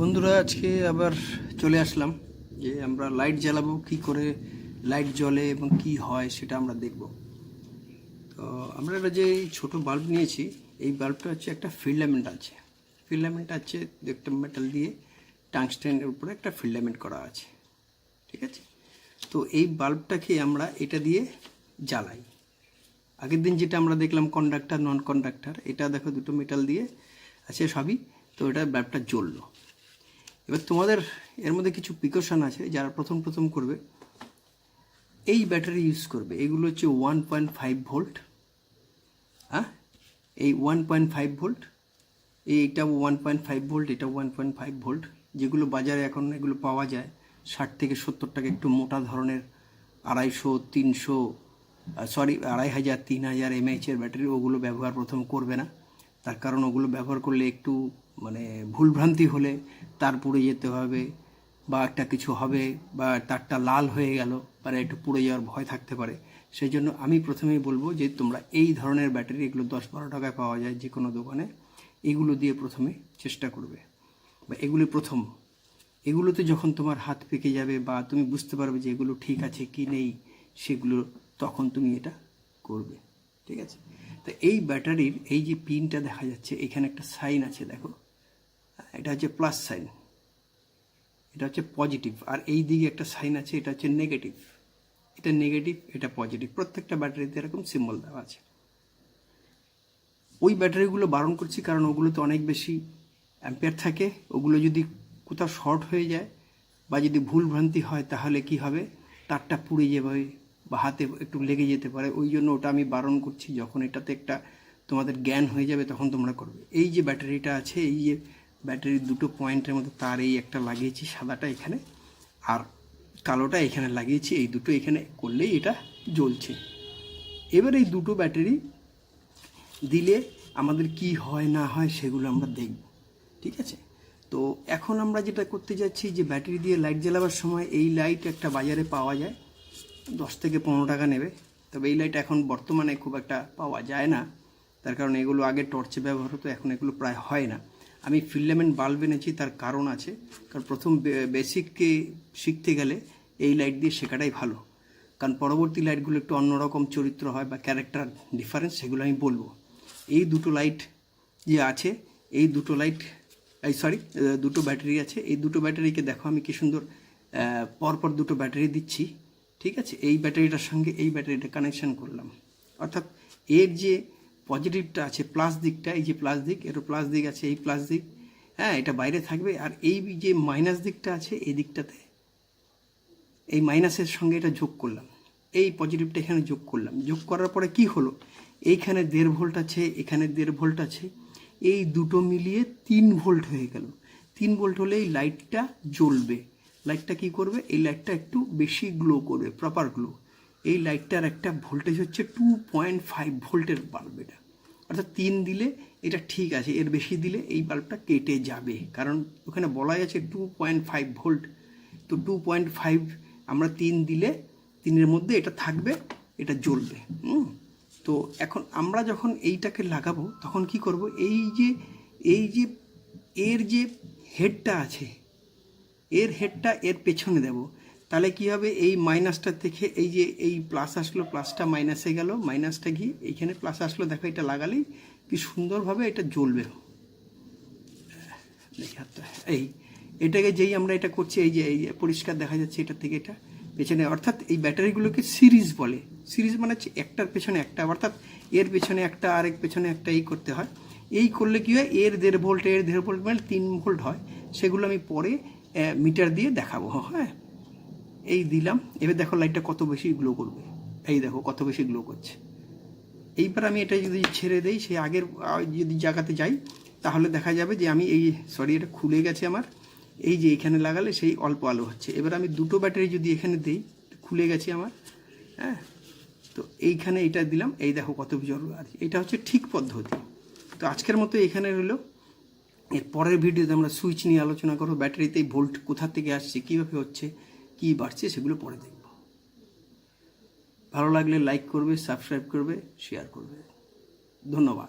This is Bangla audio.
বন্ধুরা, আজকে আবার চলে আসলাম যে আমরা লাইট জ্বালাবো, কি করে লাইট জ্বলে এবং কি হয় সেটা আমরা দেখব। তো আমরা যে ছোট বাল্ব নিয়েছি, এই বাল্বটা হচ্ছে একটা ফিল্ডামেন্ট আছে। ফিল্ডামেন্ট আছে একটা মেটাল দিয়ে টাংস্টেনের উপরে একটা ফিল্ডামেন্ট করা আছে, ঠিক আছে? তো এই বাল্বটাকে আমরা এটা দিয়ে জ্বালাই। আগের দিন যেটা আমরা দেখলাম কন্ডাক্টার নন কন্ডাক্টার এটা দেখো দুটো মেটাল দিয়ে আছে সবই, তো এটা ব্যাপটা জ্বললো। এবার তোমাদের এর মধ্যে কিছু প্রিকশন আছে, যারা প্রথম প্রথম করবে। এই ব্যাটারি ইউজ করবে, এগুলো হচ্ছে ওয়ান পয়েন্ট ফাইভ ভোল্ট হ্যাঁ এই ওয়ান পয়েন্ট ফাইভ ভোল্ট এইটা ওয়ান পয়েন্ট ফাইভ ভোল্ট এটা ওয়ান পয়েন্ট ফাইভ ভোল্ট যেগুলো বাজারে এখন এগুলো পাওয়া যায়, ষাট থেকে সত্তর টাকা একটু মোটা ধরনের, আড়াইশো, তিনশো সরি আড়াই হাজার, তিন হাজার এমএইচের ব্যাটারি, ওগুলো ব্যবহার প্রথম করবে না। তার কারণ ওগুলো ব্যবহার করলে একটু মানে ভুলভ্রান্তি হলে তার পুড়ে যেতে হবে বা একটা কিছু হবে বা তারটা লাল হয়ে গেল বা একটু পুড়ে যাওয়ার ভয় থাকতে পারে। সেই জন্য আমি প্রথমেই বলব যে, তোমরা এই ধরনের ব্যাটারি, এগুলো দশ বারো টাকায় পাওয়া যায় যে কোনো দোকানে, এগুলো দিয়ে প্রথমে চেষ্টা করবে। বা এগুলি প্রথম। এগুলোতে যখন তোমার হাত পেকে যাবে বা তুমি বুঝতে পারবে যে এগুলো ঠিক আছে কি নেই, সেগুলো তখন তুমি এটা করবে। ঠিক আছে? তো এই ব্যাটারির এই যে পিনটা দেখা যাচ্ছে, এখানে একটা সাইন আছে, দেখো। এটা হচ্ছে প্লাস সাইন এটা হচ্ছে পজিটিভ আর এই দিকে একটা সাইন আছে, এটা হচ্ছে নেগেটিভ এটা নেগেটিভ এটা পজিটিভ প্রত্যেকটা ব্যাটারিতে এরকম সিম্বল দেওয়া আছে। ওই ব্যাটারিগুলো বারণ করছি কারণ ওগুলোতে অনেক বেশি অ্যাম্পিয়ার থাকে। ওগুলো যদি কোথাও শর্ট হয়ে যায় বা যদি ভুল ভ্রান্তি হয়, তাহলে কি হবে? তারটা পুড়ে যাবে। বা হাতে একটু লেগে যেতে পারে, ওই জন্য ওটা আমি বারণ করছি। যখন এটাতে একটা তোমাদের জ্ঞান হয়ে যাবে, তখন তোমরা করবে। এই যে ব্যাটারিটা আছে, এই যে ব্যাটারির দুটো পয়েন্টের মধ্যে তার এই একটা লাগিয়েছি, সাদাটা এখানে, আর কালোটা এখানে লাগিয়েছি, এই দুটো এখানে করলেই এটা জ্বলছে। এবার এই দুটো ব্যাটারি দিলে আমাদের কি হয়, না হয়, সেগুলো আমরা দেখব, ঠিক আছে? তো এখন আমরা যেটা করতে যাচ্ছি, যে ব্যাটারি দিয়ে লাইট জ্বালাবার সময় এই লাইট একটা বাজারে পাওয়া যায়। দশ থেকে পনেরো টাকা নেবে। তবে এই লাইট এখন বর্তমানে খুব একটা পাওয়া যায় না। তার কারণ এগুলো আগে টর্চে ব্যবহার হতো, এখন এগুলো প্রায় হয় না। আমি ফিল্ডামেন্ট বাল্ব এনেছি, তার কারণ আছে। কারণ প্রথম বেসিককে শিখতে গেলে এই লাইট দিয়ে শেখাটাই ভালো। কারণ পরবর্তী লাইটগুলো একটু অন্যরকম চরিত্র হয় বা ক্যারেক্টার ডিফারেন্স সেগুলো আমি বলব। এই দুটো লাইট যে আছে, এই দুটো লাইট এই সরি দুটো ব্যাটারি আছে। এই দুটো ব্যাটারিকে দেখো আমি কি সুন্দর পরপর দুটো ব্যাটারি দিচ্ছি। ঠিক আছে? এই ব্যাটারিটার সঙ্গে এই ব্যাটারিটা কানেকশান করলাম। অর্থাৎ এর যে পজিটিভটা আছে প্লাস দিকটা, এই যে প্লাস দিক, এরও প্লাস দিক আছে, এই প্লাস দিক হ্যাঁ এটা বাইরে থাকবে। আর এই যে মাইনাস দিকটা আছে, এই দিকটাতে এই মাইনাসের সঙ্গে এটা যোগ করলাম। এই পজিটিভটা এখানে যোগ করলাম। যোগ করার পরে কি হলো? এইখানে দেড় ভোল্ট আছে, এখানে দেড় ভোল্ট আছে। এই দুটো মিলিয়ে তিন ভোল্ট হয়ে গেল। তিন ভোল্ট হলে এই লাইটটা জ্বলবে। লাইটটা কি করবে? এই লাইটটা একটু বেশি গ্লো করবে প্রপার গ্লো এই লাইটটার একটা ভোল্টেজ হচ্ছে টু পয়েন্ট ফাইভ ভোল্টের বাল্ব এটা। অর্থাৎ তিন দিলে এটা ঠিক আছে, এর বেশি দিলে এই বাল্বটা কেটে যাবে। কারণ ওখানে বলা আছে টু পয়েন্ট ফাইভ ভোল্ট। তো টু পয়েন্ট ফাইভ আমরা তিন দিলে, তিনের মধ্যে এটা থাকবে, এটা জ্বলবে তো এখন আমরা যখন এইটাকে লাগাবো, তখন কি করব? এই যে এই যে, এর যে হেডটা আছে এর হেডটা এর পেছনে দেব। তাহলে কি হবে? এই মাইনাসটা থেকে এই যে এই প্লাস আসলো প্লাসটা মাইনাসে গেল মাইনাসটা গিয়ে এইখানে প্লাস আসলো, দেখো এটা লাগালেই কি সুন্দরভাবে এটা জ্বলবে। এই এটাকে যেই আমরা এটা করছি, এই যে, এই পরিষ্কার দেখা যাচ্ছে এটা থেকে এটা পেছনে, অর্থাৎ এই ব্যাটারিগুলোকে সিরিজ বলে। সিরিজ মানে হচ্ছে একটার পেছনে একটা, অর্থাৎ এর পেছনে একটা, আরেক পেছনে একটা, এই করতে হয়। এই করলে কি হয়? এর দেড় ভোল্ট, এর দেড় ভোল্ট মানে তিন ভোল্ট হয়। সেগুলো আমি পরে মিটার দিয়ে দেখাবো হ্যাঁ? এই দিলাম, এবার দেখো লাইটটা কত বেশি গ্লো করবে। এই দেখো কত বেশি গ্লো করছে। এইবার আমি এটা যদি ছেড়ে দেই সেই আগের যদি জায়গাতে যাই, তাহলে দেখা যাবে যে আমি এই সরি এটা খুলে গেছে আমার। এই যে এখানে লাগালে সেই অল্প আলো হচ্ছে। এবার আমি দুটো ব্যাটারি যদি এখানে দিই, খুলে গেছে আমার হ্যাঁ? তো এইখানে এটা দিলাম, এই দেখো কত জল এটা হচ্ছে ঠিক পদ্ধতি। তো আজকের মতো এখানে রইল। এর পরের ভিডিওতে আমরা সুইচ নিয়ে আলোচনা করব, ব্যাটারিতে ভোল্ট কোথা থেকে আসছে, কীভাবে হচ্ছে, কী বাড়ছে সেগুলো পরে দেখব। ভালো লাগলে লাইক করবে, সাবস্ক্রাইব করবে শেয়ার করবে। ধন্যবাদ।